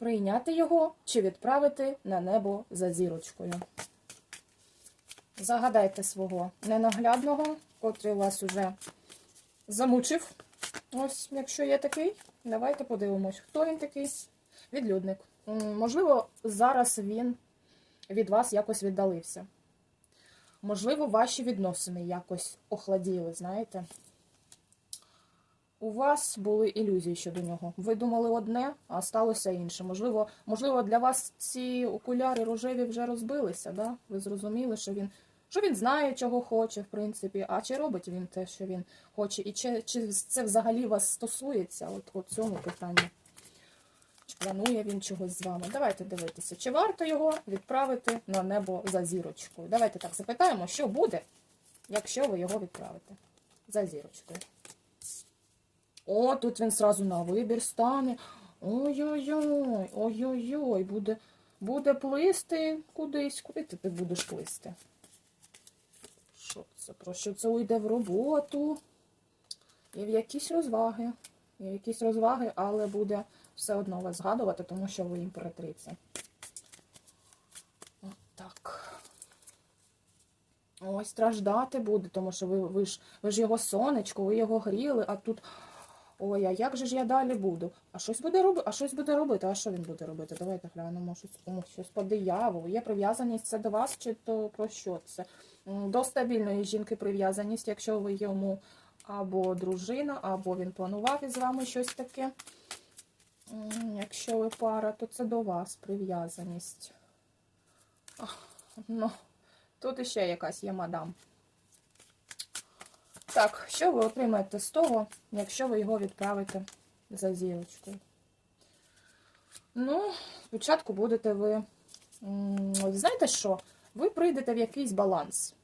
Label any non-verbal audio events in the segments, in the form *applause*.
Прийняти його чи відправити на небо за зірочкою. Загадайте свого ненаглядного, котрий вас уже замучив. Ось, якщо є такий, давайте подивимось, хто він такий. Відлюдник. Можливо, зараз він від вас якось віддалився. Можливо, ваші відносини якось охладіли, знаєте. У вас були ілюзії щодо нього. Ви думали одне, а сталося інше. Можливо, можливо, для вас ці окуляри рожеві вже розбилися, да? Ви зрозуміли, що він, що він знає, чого хоче, в принципі, а чи робить він те, що він хоче, і чи, чи це взагалі вас стосується, от, от цьому питанню. Чи планує він чогось з вами? Давайте дивитися, чи варто його відправити на небо за зірочкою. Давайте так запитаємо, що буде, якщо ви його відправите за зірочкою. О, тут він сразу на вибір стане. Ой-ой-ой, ой-ой-ой, буде, буде плисти кудись. Куди ти, будеш плисти? Що це? Про що це уйде в роботу? І в якісь розваги. І в якісь розваги, але буде все одно вас згадувати, тому що ви імператриця. От так. Ой, страждати буде, тому що ви, ви, ж, ви ж його сонечко, ви його гріли, а тут. Ой, а як же ж я далі буду? А щось буде робити? А щось буде робити? А що він буде робити? Давайте глянемо щось, о, щось по дияволу. Є прив'язаність це до вас, чи то про що це? До стабільної жінки прив'язаність, якщо ви йому або дружина, або він планував із вами щось таке. Якщо ви пара, то це до вас прив'язаність. Ну, тут іще якась є мадам. Так, що ви отримаєте з того, якщо ви його відправите за зірочкою? Ну, спочатку будете ви. Знаєте що? Ви прийдете в якийсь баланс.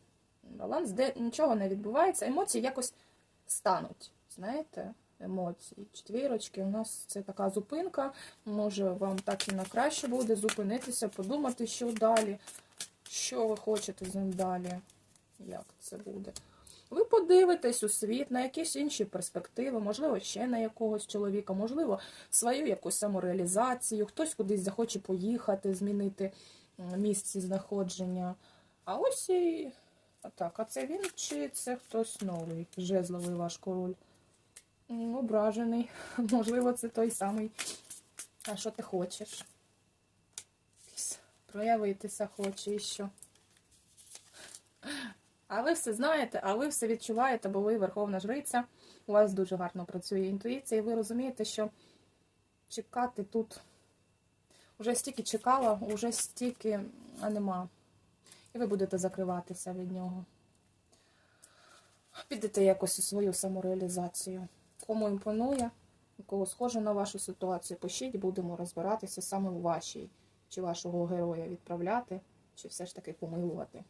Баланс, де нічого не відбувається, емоції якось стануть. Знаєте, емоції. Четвірочки, у нас це така зупинка. Може, вам так і на краще буде зупинитися, подумати, що далі, що ви хочете з ним далі. Як це буде? Ви подивитесь у світ на якісь інші перспективи, можливо, ще на якогось чоловіка, можливо, свою якусь самореалізацію, хтось кудись захоче поїхати, змінити місце знаходження. А ось і так, а це він чи це хтось новий, жезловий ваш король? Ображений. *laughs* Можливо, це той самий. А що ти хочеш? Проявитися хоче і що. А ви все знаєте, а ви все відчуваєте, бо ви верховна жриця. У вас дуже гарно працює інтуїція, і ви розумієте, що чекати тут вже стільки чекала, вже стільки а нема. І ви будете закриватися від нього. Підете якось у свою самореалізацію. Кому імпонує, кого схоже на вашу ситуацію, пишіть, будемо розбиратися саме у вашій, чи вашого героя відправляти, чи все ж таки помилувати.